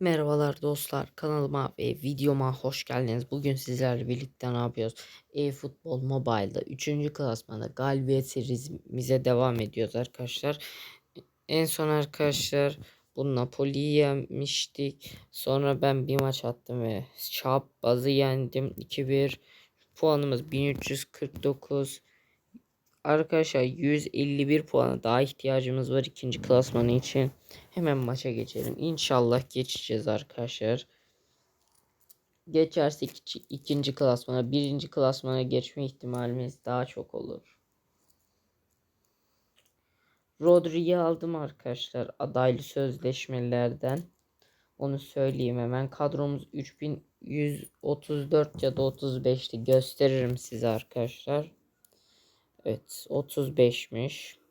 Merhabalar dostlar kanalıma ve videoma hoş geldiniz. Bugün sizlerle birlikte ne yapıyoruz? E-Futbol Mobile'da 3. klasmanda galibiyet serimize devam ediyoruz arkadaşlar. En son arkadaşlar bu Napoli'yi yenmiştik. Sonra ben bir maç attım ve Şap bazı yendim. 2-1 puanımız 1349. Arkadaşlar 151 puana daha ihtiyacımız var ikinci klasmanı için. Hemen maça geçelim. İnşallah geçeceğiz arkadaşlar. Geçersek iki- ikinci klasmana, birinci klasmana geçme ihtimalimiz daha çok olur. Rodri'yi aldım arkadaşlar adaylı sözleşmelerden. Onu söyleyeyim hemen. Kadromuz 3134 ya da 35'ti. Gösteririm size arkadaşlar. Evet 35'miş.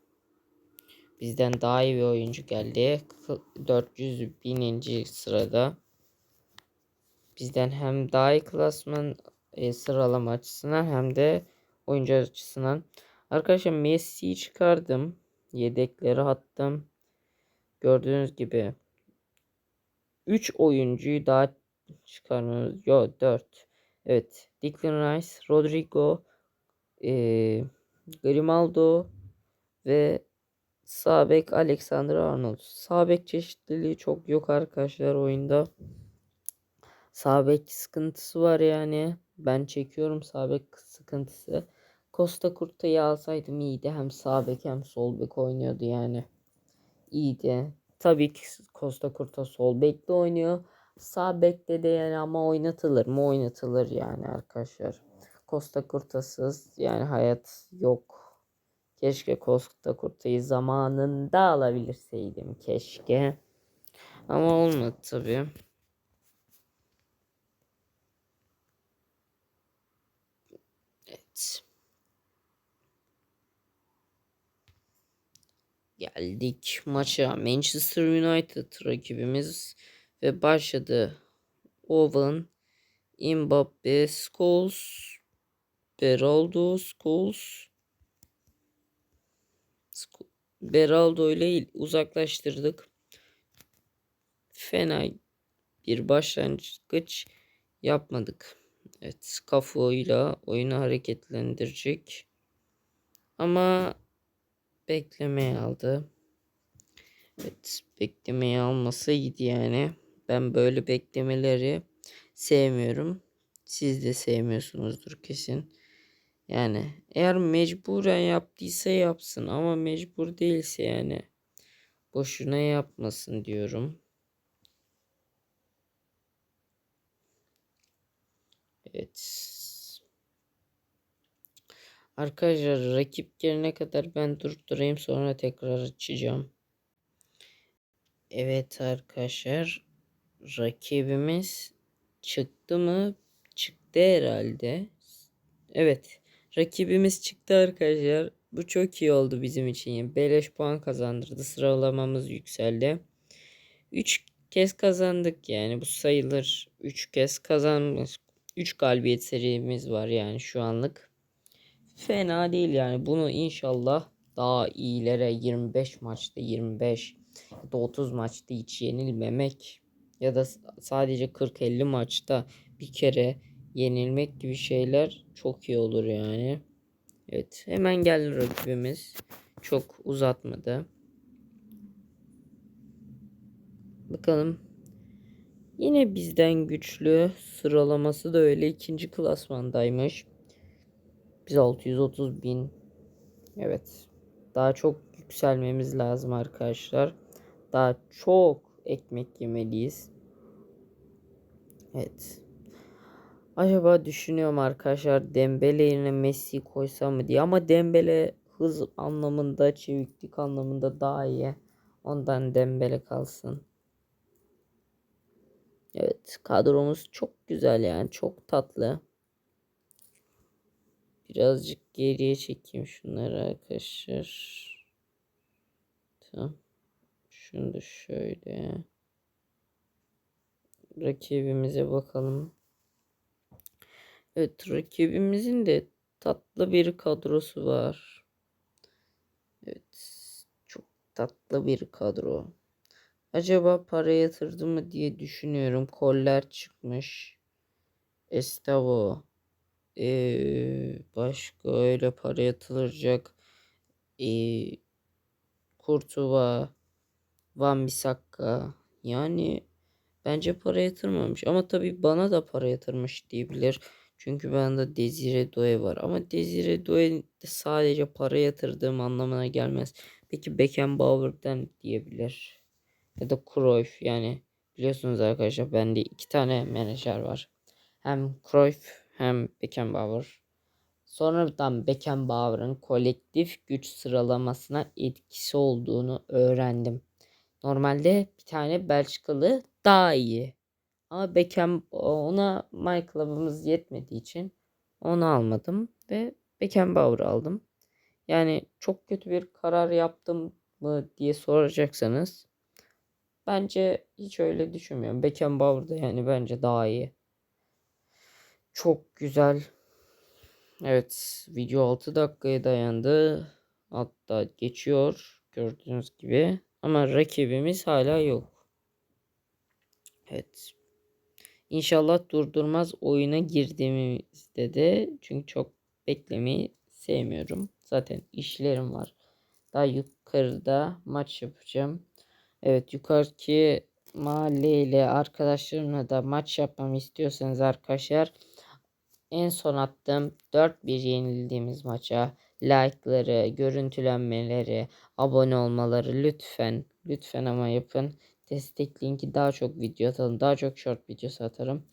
Bizden daha iyi bir oyuncu geldi. 400 bininci sırada. Bizden hem daha iyi klasman e, sıralama açısından hem de oyuncu açısından. Arkadaşlar Messi'yi çıkardım. Yedekleri attım. Gördüğünüz gibi 3 oyuncuyu daha çıkarmamız. Yo 4. Evet. Declan Rice, Rodrigo, e, Grimaldo ve sağ bek Alexander Arnold. Sağ bek çeşitliliği çok yok arkadaşlar oyunda. Sağ bek sıkıntısı var yani. Ben çekiyorum sağ bek sıkıntısı. Costa Curta'yı alsaydım iyiydi. Hem sağ bek hem sol bek oynuyordu yani. İyiydi. Tabii ki Costa Curta sol bekte oynuyor. Sağ bekte de yani ama oynatılır mı? Oynatılır yani arkadaşlar. Costa Curta'sız yani hayat yok. Keşke Costa Curta'yı zamanında alabilseydim keşke. Ama olmadı tabii. Evet. Geldik maça. Manchester United rakibimiz ve başladı. Owen, Mbappe, Scholes, Beraldo, Scholes, Beraldo ile uzaklaştırdık. Fena bir başlangıç yapmadık. Evet, kafayla oyunu hareketlendirecek. Ama beklemeye aldı. Evet, beklemeye almasa iyiydi yani. Ben böyle beklemeleri sevmiyorum. Siz de sevmiyorsunuzdur kesin. Yani eğer mecburen yaptıysa yapsın ama mecbur değilse yani boşuna yapmasın diyorum. Evet. Arkadaşlar rakip gelene kadar ben durdurayım sonra tekrar açacağım. Evet arkadaşlar rakibimiz çıktı mı? Çıktı herhalde. Evet rakibimiz çıktı arkadaşlar. Bu çok iyi oldu bizim için. Yani beleş puan kazandırdı. Sıralamamız yükseldi. 3 kez kazandık yani bu sayılır. 3 kez kazanmış. 3 galibiyet serimiz var yani şu anlık. Fena değil yani. Bunu inşallah daha iyilere 25 maçta 25 ya da 30 maçta hiç yenilmemek ya da sadece 40-50 maçta bir kere yenilmek gibi şeyler çok iyi olur yani. Evet hemen geldi rakibimiz. Çok uzatmadı. Bakalım. Yine bizden güçlü. Sıralaması da öyle. ikinci klasmandaymış. Biz 630 bin. Evet. Daha çok yükselmemiz lazım arkadaşlar. Daha çok ekmek yemeliyiz. Evet. Acaba düşünüyorum arkadaşlar Dembele yerine Messi koysam mı diye ama Dembele hız anlamında, çeviklik anlamında daha iyi. Ondan Dembele kalsın. Evet, kadromuz çok güzel yani, çok tatlı. Birazcık geriye çekeyim şunları arkadaşlar. Tamam. Şunu da şöyle. Rakibimize bakalım. Evet rakibimizin de tatlı bir kadrosu var. Evet çok tatlı bir kadro. acaba para yatırdı mı diye düşünüyorum. Koller çıkmış. Estavo. Ee, başka öyle para yatırılacak. Ee, Kurtuva. Van Bissaka. Yani bence para yatırmamış. Ama tabii bana da para yatırmış diyebilir. Çünkü bende Desire Doué var. Ama Desire Doué de sadece para yatırdığım anlamına gelmez. Peki Beckenbauer'den diyebilir. Ya da Cruyff yani. Biliyorsunuz arkadaşlar bende iki tane menajer var. Hem Cruyff hem Beckenbauer. Sonradan Beckenbauer'ın kolektif güç sıralamasına etkisi olduğunu öğrendim. Normalde bir tane Belçikalı daha iyi. Ama Beckham ona My Club'ımız yetmediği için onu almadım ve Beckenbauer aldım. Yani çok kötü bir karar yaptım mı diye soracaksanız bence hiç öyle düşünmüyorum. Beckenbauer da yani bence daha iyi. Çok güzel. Evet video 6 dakikaya dayandı. Hatta geçiyor gördüğünüz gibi. Ama rakibimiz hala yok. Evet. İnşallah durdurmaz oyuna girdiğimizde de çünkü çok beklemeyi sevmiyorum. Zaten işlerim var. Daha yukarıda maç yapacağım. Evet yukarıki mahalleyle arkadaşlarımla da maç yapmamı istiyorsanız arkadaşlar en son attığım 4-1 yenildiğimiz maça like'ları, görüntülenmeleri, abone olmaları lütfen lütfen ama yapın. Destekleyin ki daha çok video atalım. Daha çok short videosu atarım.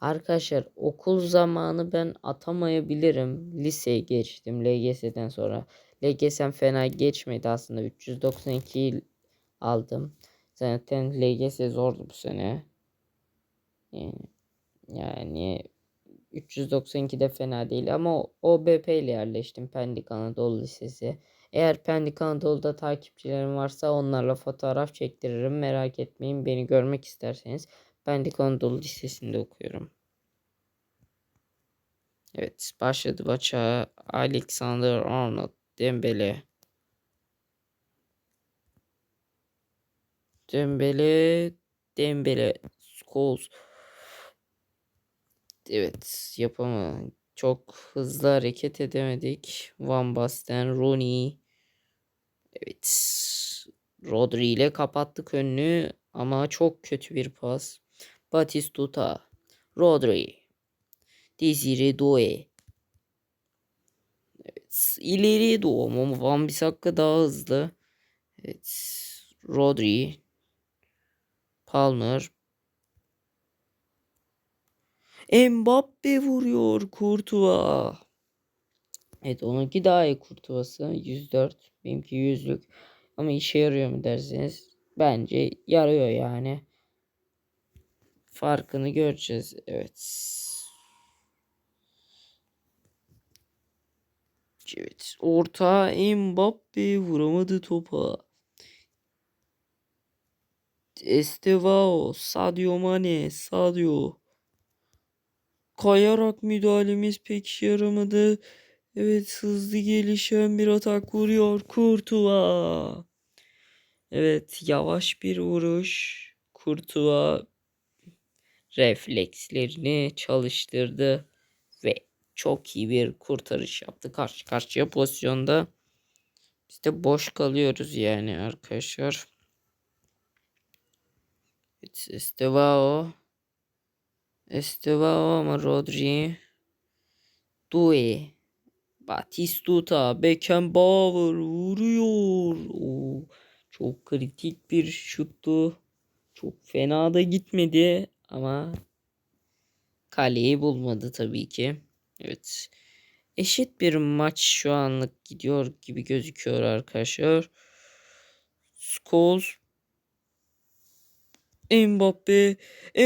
Arkadaşlar okul zamanı ben atamayabilirim. Liseye geçtim LGS'den sonra. LGS'm fena geçmedi aslında. 392 aldım. Zaten LGS zordu bu sene. Yani, yani 392 de fena değil ama OBP ile yerleştim Pendik Anadolu Lisesi. Eğer Pendik Anadolu'da takipçilerim varsa onlarla fotoğraf çektiririm. Merak etmeyin beni görmek isterseniz Pendik Anadolu Lisesi'nde okuyorum. Evet başladı maça Alexander Arnold Dembele. Dembele Dembele Scholes Evet yapamadım. Çok hızlı hareket edemedik. Van Basten, Rooney. Evet. Rodri ile kapattık önünü ama çok kötü bir pas. Batistuta, Rodri, Desire Doué. Evet. İleri doğum ama Van Bissaka daha hızlı. Evet. Rodri, Palmer, Mbappe vuruyor Kurtuva. Evet onunki daha iyi Kurtuva'sı. 104. Benimki 100'lük. Ama işe yarıyor mu derseniz. Bence yarıyor yani. Farkını göreceğiz. Evet. Evet. Orta Mbappe vuramadı topa. Estevao, Sadio Mane, Sadio. Kayarak müdahalemiz pek işe yaramadı. Evet hızlı gelişen bir atak vuruyor Kurtuva. Evet yavaş bir vuruş. Kurtuva reflekslerini çalıştırdı ve çok iyi bir kurtarış yaptı karşı karşıya pozisyonda. Biz de boş kalıyoruz yani arkadaşlar. Evet, Estevao Estevao ama Rodri. Due. Batistuta. Beckenbauer vuruyor. Oo, çok kritik bir şuttu. Çok fena da gitmedi ama kaleyi bulmadı tabii ki. Evet. Eşit bir maç şu anlık gidiyor gibi gözüküyor arkadaşlar. Scholes Mbappe,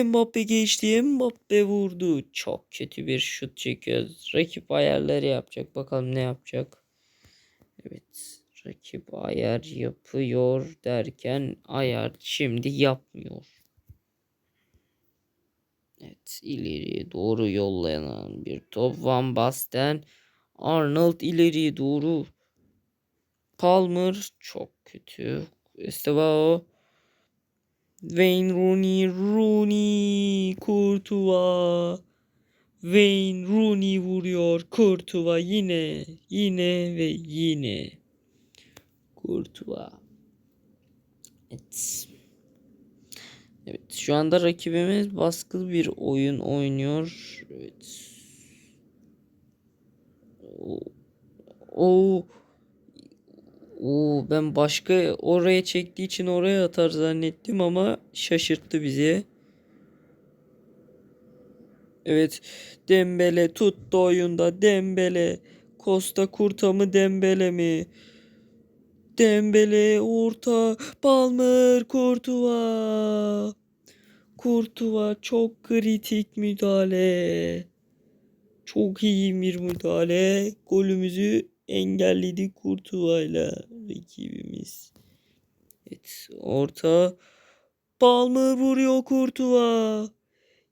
Mbappe geçti, Mbappe vurdu. Çok kötü bir şut çekiyoruz. Rakip ayarları yapacak. Bakalım ne yapacak. Evet. Rakip ayar yapıyor derken ayar şimdi yapmıyor. Evet ileriye doğru yollanan bir top. Van Basten. Arnold ileriye doğru. Palmer çok kötü. Estevao Wayne Rooney, Rooney, Courtois. Wayne Rooney vuruyor. Courtois yine, yine ve yine. Courtois. Evet. Evet, şu anda rakibimiz baskılı bir oyun oynuyor. Evet. O, o, o ben başka oraya çektiği için oraya atar zannettim ama şaşırttı bizi. Evet, Dembele tuttu oyunda. Dembele. Costa Kurta mı Dembele mi? Dembele orta. Palmer Courtois. Courtois çok kritik müdahale. Çok iyi bir müdahale. Golümüzü engelledi ile rakibimiz. Evet, orta. Palmer vuruyor Courtois.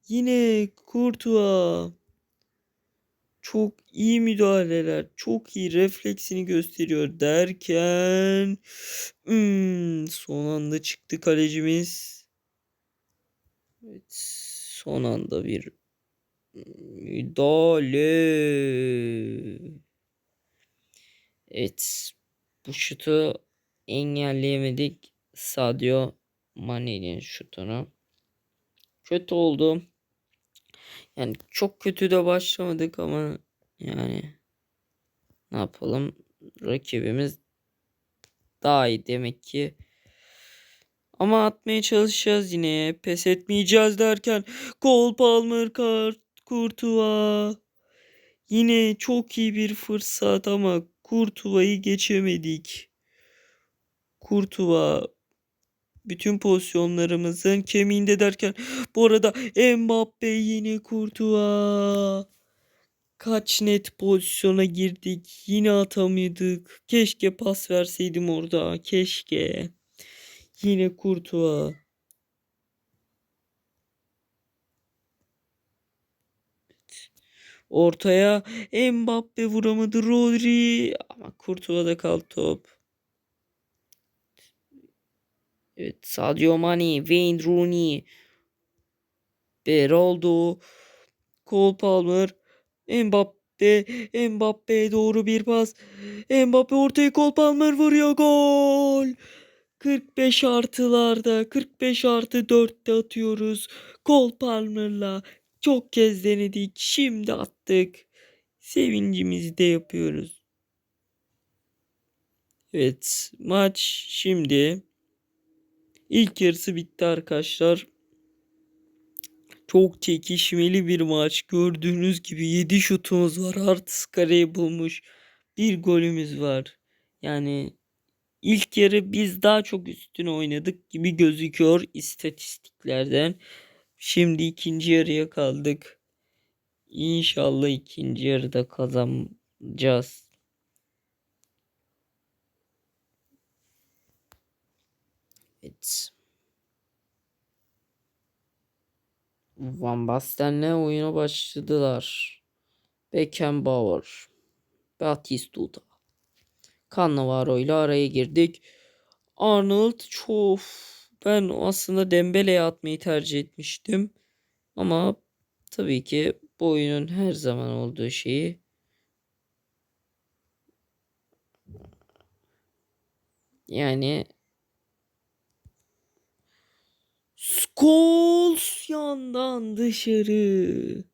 Yine Courtois. Çok iyi müdahaleler, çok iyi refleksini gösteriyor derken hmm, son anda çıktı kalecimiz. Evet, son anda bir müdahale. Evet, bu şutu engelleyemedik. Sadio Mane'nin şutunu. Kötü oldu. Yani çok kötü de başlamadık ama yani ne yapalım rakibimiz daha iyi demek ki. Ama atmaya çalışacağız yine. Pes etmeyeceğiz derken Cole Palmer kart Kurtuva. Yine çok iyi bir fırsat ama Kurtuva'yı geçemedik. Kurtuva bütün pozisyonlarımızın kemiğinde derken bu arada Mbappe yine Kurtuva. Kaç net pozisyona girdik. Yine atamıyorduk. Keşke pas verseydim orada. Keşke. Yine Kurtuva. Ortaya Mbappe vuramadı Rodri ama Kurtuva'da kaldı top. Evet Sadio Mane, Wayne Rooney, Beraldo, Cole Palmer, Mbappe, Mbappe doğru bir pas. Mbappe ortaya Cole Palmer vuruyor gol. 45 artılarda 45 artı 4'te atıyoruz. Cole Palmer'la çok kez denedik. Şimdi attık. Sevincimizi de yapıyoruz. Evet maç şimdi ilk yarısı bitti arkadaşlar. Çok çekişmeli bir maç. Gördüğünüz gibi 7 şutumuz var. Artı kareyi bulmuş. Bir golümüz var. Yani ilk yarı biz daha çok üstüne oynadık gibi gözüküyor istatistiklerden. Şimdi ikinci yarıya kaldık. İnşallah ikinci yarıda kazanacağız. Evet. Van Basten'le oyuna başladılar. Beckenbauer. Batistuta. Cannavaro ile araya girdik. Arnold çok ben aslında Dembele'ye atmayı tercih etmiştim. Ama tabii ki bu oyunun her zaman olduğu şeyi yani Scholes yandan dışarı.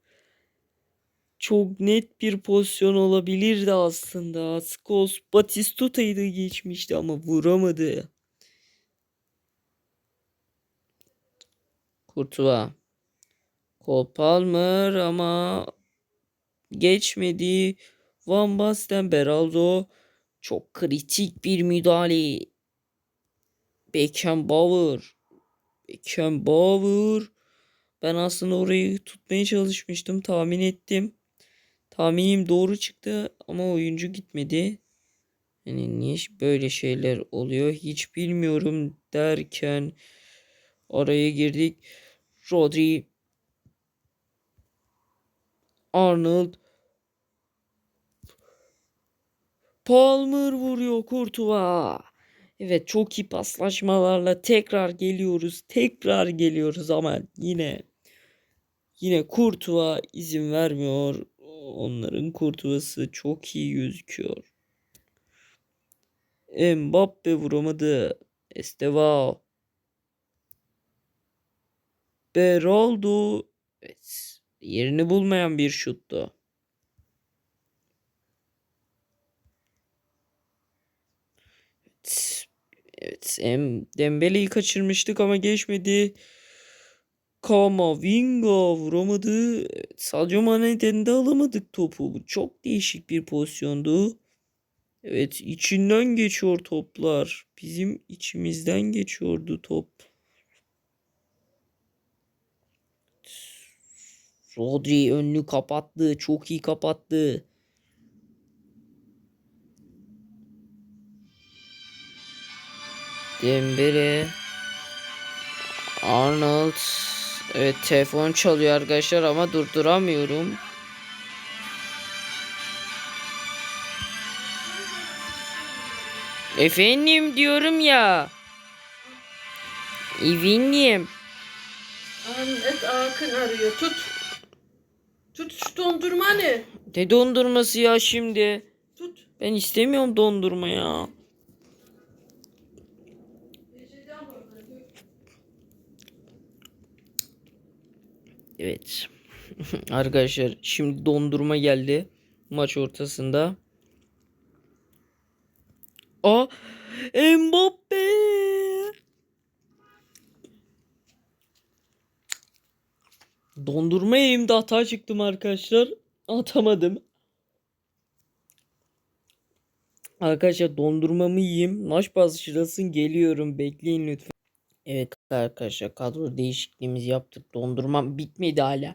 Çok net bir pozisyon olabilirdi aslında. Scholes Batistuta'yı da geçmişti ama vuramadı. Kurtuva. Cole ama geçmedi. Van Basten Beraldo çok kritik bir müdahale. Beckenbauer. Beckenbauer. Ben aslında orayı tutmaya çalışmıştım. Tahmin ettim. Tahminim doğru çıktı ama oyuncu gitmedi. Yani niye böyle şeyler oluyor hiç bilmiyorum derken araya girdik. Rodri Arnold Palmer vuruyor Kurtuva. Evet çok iyi paslaşmalarla tekrar geliyoruz. Tekrar geliyoruz ama yine yine Kurtuğa izin vermiyor. Onların Kurtuva'sı çok iyi gözüküyor. Mbappe vuramadı. Estevao. Beraldo. Evet. Yerini bulmayan bir şuttu. Evet. Evet. Em Dembele'yi kaçırmıştık ama geçmedi. Kamavinga vuramadı. Evet, Sadio Mane'den de alamadık topu. Bu çok değişik bir pozisyondu. Evet içinden geçiyor toplar. Bizim içimizden geçiyordu top. Rodri önünü kapattı. Çok iyi kapattı. Dembele. Arnold. Evet telefon çalıyor arkadaşlar ama durduramıyorum. Efendim diyorum ya. Efendim. Ahmet Akın arıyor. Tut. Tut şu dondurma ne? Ne dondurması ya şimdi? Tut. Ben istemiyorum dondurma ya. Evet. Arkadaşlar şimdi dondurma geldi. Maç ortasında. Aa Mbappe. Dondurma elimde hata çıktım arkadaşlar. Atamadım. Arkadaşlar dondurmamı yiyeyim. Maç başlasın geliyorum. Bekleyin lütfen. Evet arkadaşlar kadro değişikliğimizi yaptık. Dondurmam bitmedi hala.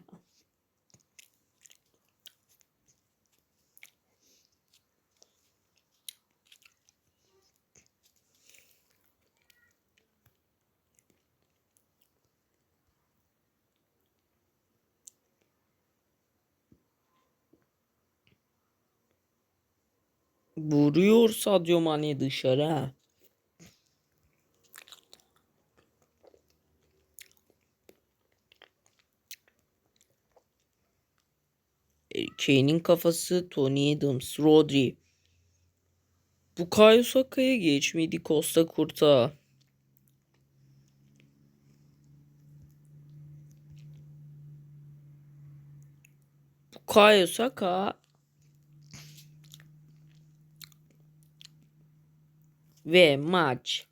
Vuruyor Sadio Mane dışarı ha. E, Kane'in kafası Tony Adams, Rodri. Bukayo Saka'ya geçmedi Costa Kurta. Bukayo Saka ve maç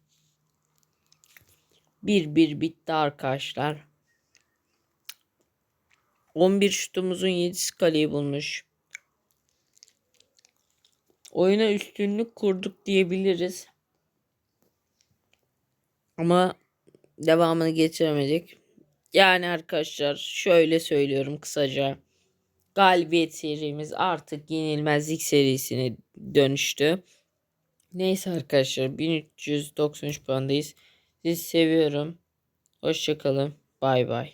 1-1 bitti arkadaşlar. 11 şutumuzun 7'si kaleyi bulmuş. Oyuna üstünlük kurduk diyebiliriz. Ama devamını getiremedik. Yani arkadaşlar şöyle söylüyorum kısaca. Galibiyet serimiz artık yenilmezlik serisine dönüştü. Neyse arkadaşlar 1393 puandayız. Sizi seviyorum. Hoşçakalın. Bay bay.